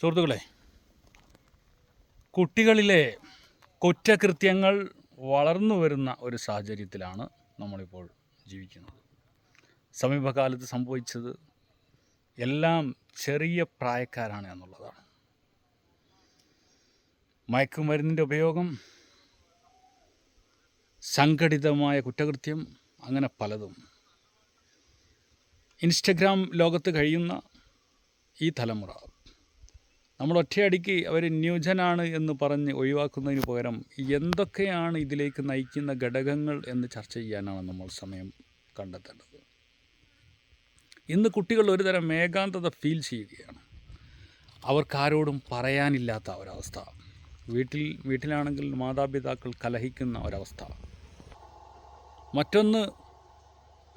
സുഹൃത്തുക്കളെ കുട്ടികളിലെ കുറ്റകൃത്യങ്ങൾ വളർന്നു വരുന്ന ഒരു സാഹചര്യത്തിലാണ് നമ്മളിപ്പോൾ ജീവിക്കുന്നത്. സമീപകാലത്ത് സംഭവിച്ചത് എല്ലാം ചെറിയ പ്രായക്കാരാണ് എന്നുള്ളതാണ്. മയക്കുമരുന്നിന്റെ ഉപയോഗം സംഘടിതമായ കുറ്റകൃത്യം അങ്ങനെ പലതും. ഇൻസ്റ്റഗ്രാം ലോകത്ത് കഴിയുന്ന ഈ തലമുറ നമ്മൾ ഒറ്റയടിക്ക് അവർ ന്യൂജനാണ് എന്ന് പറഞ്ഞ് ഒഴിവാക്കുന്നതിന് പകരം എന്തൊക്കെയാണ് ഇതിലേക്ക് നയിക്കുന്ന ഘടകങ്ങൾ എന്ന് ചർച്ച ചെയ്യാനാണ് നമ്മൾ സമയം കണ്ടെത്തേണ്ടത്. ഇന്ന് കുട്ടികൾ ഒരുതരം ഏകാന്തത ഫീൽ ചെയ്യുകയാണ്. അവർക്കാരോടും പറയാനില്ലാത്ത ഒരവസ്ഥ. വീട്ടിൽ വീട്ടിലാണെങ്കിൽ മാതാപിതാക്കൾ കലഹിക്കുന്ന ഒരവസ്ഥ. മറ്റൊന്ന്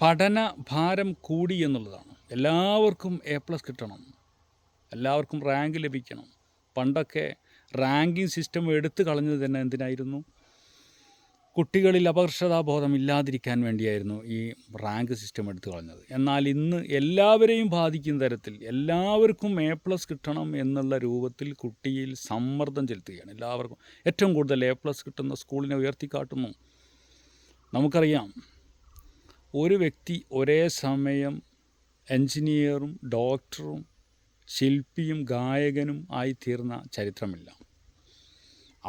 പഠന ഭാരം കൂടി എന്നുള്ളതാണ്. എല്ലാവർക്കും എ പ്ലസ് കിട്ടണം. എല്ലാവർക്കും റാങ്ക് ലഭിക്കണം. പണ്ടൊക്കെ റാങ്കിങ് സിസ്റ്റം എടുത്തു കളഞ്ഞത് തന്നെ എന്തിനായിരുന്നു? കുട്ടികളിൽ അപകർഷതാബോധം ഇല്ലാതിരിക്കാൻ വേണ്ടിയായിരുന്നു ഈ റാങ്ക് സിസ്റ്റം എടുത്തു കളഞ്ഞത്. എന്നാൽ ഇന്ന് എല്ലാവരെയും ബാധിക്കുന്ന തരത്തിൽ എല്ലാവർക്കും എ പ്ലസ് കിട്ടണം എന്നുള്ള രൂപത്തിൽ കുട്ടിയിൽ സമ്മർദ്ദം ചെലുത്തുകയാണ്. എല്ലാവർക്കും ഏറ്റവും കൂടുതൽ എ പ്ലസ് കിട്ടുന്ന സ്കൂളിനെ ഉയർത്തിക്കാട്ടുന്നു. നമുക്കറിയാം ഒരു വ്യക്തി ഒരേ സമയം എൻജിനീയറും ഡോക്ടറും ശില്പിയും ഗായകനും ആയി ആയിത്തീർന്ന ചരിത്രമില്ല.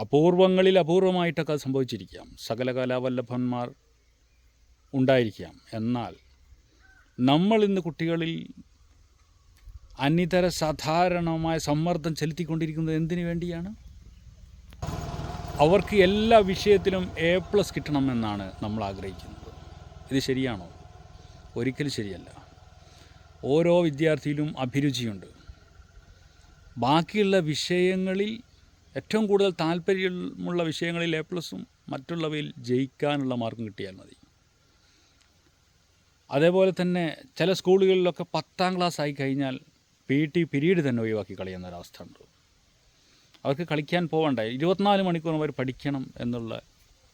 അപൂർവങ്ങളിൽ അപൂർവമായിട്ടൊക്കെ സംഭവിച്ചിരിക്കാം. സകല കലാവല്ലഭന്മാർ ഉണ്ടായിരിക്കാം. എന്നാൽ നമ്മൾ ഇന്ന് കുട്ടികളിൽ അനിതര സാധാരണമായ സമ്മർദ്ദം ചെലുത്തിക്കൊണ്ടിരിക്കുന്നത് എന്തിനു വേണ്ടിയാണ്? അവർക്ക് എല്ലാ വിഷയത്തിലും എ പ്ലസ് കിട്ടണമെന്നാണ് നമ്മൾ ആഗ്രഹിക്കുന്നത്. ഇത് ശരിയാണോ? ഒരിക്കലും ശരിയല്ല. ഓരോ വിദ്യാർത്ഥിയിലും അഭിരുചിയുണ്ട്. ബാക്കിയുള്ള വിഷയങ്ങളിൽ ഏറ്റവും കൂടുതൽ താല്പര്യമുള്ള വിഷയങ്ങളിൽ എ പ്ലസും മറ്റുള്ളവയിൽ ജയിക്കാനുള്ള മാർക്കും കിട്ടിയാൽ മതി. അതേപോലെ തന്നെ ചില സ്കൂളുകളിലൊക്കെ പത്താം ക്ലാസ് ആയി കഴിഞ്ഞാൽ പി ടി പിരീഡ് തന്നെ ഒഴിവാക്കി കളയുന്ന ഒരവസ്ഥ ഉണ്ട്. അവർക്ക് കളിക്കാൻ പോകണ്ട ഇരുപത്തിനാല് മണിക്കൂർ അവർ പഠിക്കണം എന്നുള്ള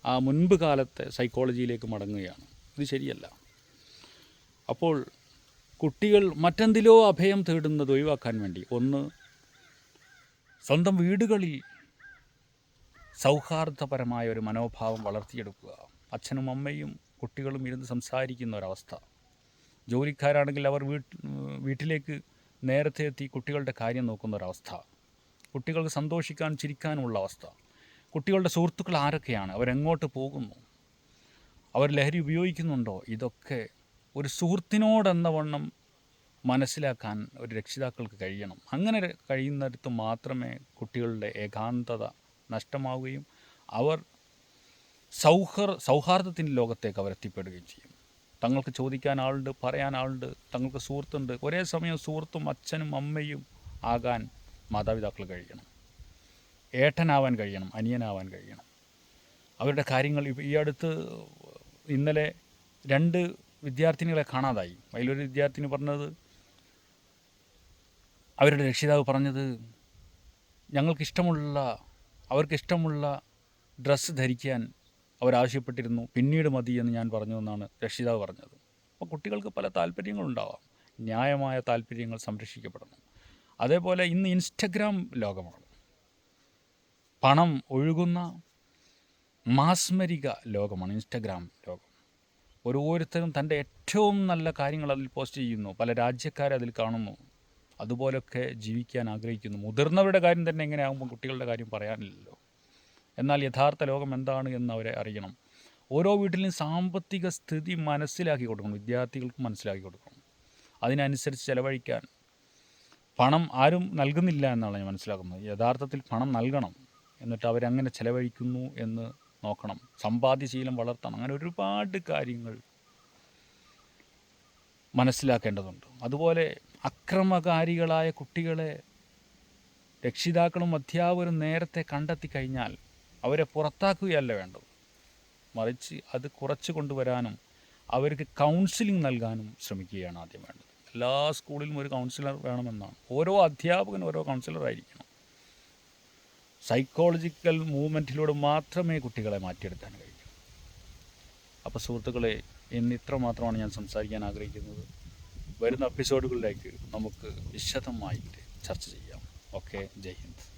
ആ മുൻപ് കാലത്തെ സൈക്കോളജിയിലേക്ക് മടങ്ങുകയാണ്. ഇത് ശരിയല്ല. അപ്പോൾ കുട്ടികൾ മറ്റെന്തിലോ അഭയം തേടുന്നത് ഒഴിവാക്കാൻ വേണ്ടി ഒന്ന് സ്വന്തം വീടുകളിൽ സൗഹാർദ്ദപരമായ ഒരു മനോഭാവം വളർത്തിയെടുക്കുക. അച്ഛനും അമ്മയും കുട്ടികളും ഇരുന്ന് സംസാരിക്കുന്ന ഒരവസ്ഥ. ജോലിക്കാരാണെങ്കിൽ അവർ വീട്ട് വീട്ടിലേക്ക് നേരത്തെ എത്തി കുട്ടികളുടെ കാര്യം നോക്കുന്ന ഒരവസ്ഥ. കുട്ടികൾക്ക് സന്തോഷിക്കാൻ ചിരിക്കാനുമുള്ള അവസ്ഥ. കുട്ടികളുടെ സുഹൃത്തുക്കൾ ആരൊക്കെയാണ്? അവരെങ്ങോട്ട് പോകുന്നു? അവർ ലഹരി ഉപയോഗിക്കുന്നുണ്ടോ? ഇതൊക്കെ ഒരു സുഹൃത്തിനോടെന്ന വണ്ണം മനസ്സിലാക്കാൻ ഒരു രക്ഷിതാക്കൾക്ക് കഴിയണം. അങ്ങനെ കഴിയുന്നിടത്ത് മാത്രമേ കുട്ടികളുടെ ഏകാന്തത നഷ്ടമാവുകയും അവർ സൗഹൃ സൗഹാർദ്ദത്തിന്റെ ലോകത്തേക്ക് അവർ എത്തിപ്പെടുകയും ചെയ്യും. തങ്ങൾക്ക് ചോദിക്കാൻ ആളുണ്ട് പറയാൻ ആളുണ്ട് തങ്ങൾക്ക് സുഹൃത്തുണ്ട്. ഒരേ സമയം സുഹൃത്തും അച്ഛനും അമ്മയും ആകാൻ മാതാപിതാക്കൾ കഴിയണം. ഏട്ടനാവാൻ കഴിയണം അനിയനാവാൻ കഴിയണം. അവരുടെ കാര്യങ്ങൾ ഈ അടുത്ത് ഇന്നലെ രണ്ട് വിദ്യാർത്ഥിനികളെ കാണാതായി. അതിലൊരു വിദ്യാർത്ഥിനി പറഞ്ഞത് അവരുടെ രക്ഷിതാവ് പറഞ്ഞത് ഞങ്ങൾക്കിഷ്ടമുള്ള അവർക്കിഷ്ടമുള്ള ഡ്രസ്സ് ധരിക്കാൻ അവരാവശ്യപ്പെട്ടിരുന്നു. പിന്നീട് മതി എന്ന് ഞാൻ പറഞ്ഞു എന്നാണ് രക്ഷിതാവ് പറഞ്ഞത്. അപ്പോൾ കുട്ടികൾക്ക് പല താല്പര്യങ്ങളുണ്ടാവാം. ന്യായമായ താല്പര്യങ്ങൾ സംരക്ഷിക്കപ്പെടണം. അതേപോലെ ഇന്ന് ഇൻസ്റ്റഗ്രാം ലോകമാണ്. പണം ഒഴുകുന്ന മാസ്മരിക ലോകമാണ് ഇൻസ്റ്റഗ്രാം ലോകം. ഓരോരുത്തരും തന്റെ ഏറ്റവും നല്ല കാര്യങ്ങൾ അതിൽ പോസ്റ്റ് ചെയ്യുന്നു. പല രാജ്യക്കാരെ അതിൽ കാണുന്നു. അതുപോലൊക്കെ ജീവിക്കാൻ ആഗ്രഹിക്കുന്നു. മുതിർന്നവരുടെ കാര്യം തന്നെ എങ്ങനെ ആകുമ്പോൾ കുട്ടികളുടെ കാര്യം പറയാനില്ലല്ലോ. എന്നാൽ യഥാർത്ഥ ലോകം എന്താണ് എന്ന് അവരെ അറിയണം. ഓരോ വീട്ടിലും സാമ്പത്തിക സ്ഥിതി മനസ്സിലാക്കി കൊടുക്കണം. വിദ്യാർത്ഥികൾക്ക് മനസ്സിലാക്കി കൊടുക്കണം. അതിനനുസരിച്ച് ചിലവഴിക്കാൻ. പണം ആരും നൽകുന്നില്ല എന്നാണ് ഞാൻ മനസ്സിലാക്കുന്നത്. യഥാർത്ഥത്തിൽ പണം നൽകണം. എന്നിട്ട് അവരങ്ങനെ ചിലവഴിക്കുന്നു എന്ന് നോക്കണം. സമ്പാദ്യശീലം വളർത്തണം. അങ്ങനെ ഒരുപാട് കാര്യങ്ങൾ മനസ്സിലാക്കേണ്ടതുണ്ട്. അതുപോലെ അക്രമകാരികളായ കുട്ടികളെ രക്ഷിതാക്കളും അധ്യാപകരും നേരത്തെ കണ്ടെത്തി കഴിഞ്ഞാൽ അവരെ പുറത്താക്കുകയല്ല വേണ്ടത്. മറിച്ച് അത് കുറച്ച് കൊണ്ടുവരാനും അവർക്ക് കൗൺസിലിംഗ് നൽകാനും ശ്രമിക്കുകയാണ് ആദ്യം വേണ്ടത്. എല്ലാ സ്കൂളിലും ഒരു കൗൺസിലർ വേണമെന്നാണ്. ഓരോ അധ്യാപകനും ഓരോ കൗൺസിലറായിരിക്കണം സൈക്കോളജിക്കൽ മൂവ്മെന്റിലൂടെ മാത്രമേ കുട്ടികളെ മാറ്റിയെടുക്കാൻ കഴിയൂ. അപ്പോൾ സുഹൃത്തുക്കളെ ഇന്ന് ഇത്ര മാത്രമാണ് ഞാൻ സംസാരിക്കാൻ ആഗ്രഹിക്കുന്നത്. വരുന്ന എപ്പിസോഡുകളിലേക്ക് നമുക്ക് വിശദമായിട്ട് ചർച്ച ചെയ്യാം. ഓക്കെ ജയ് ഹിന്ദ്.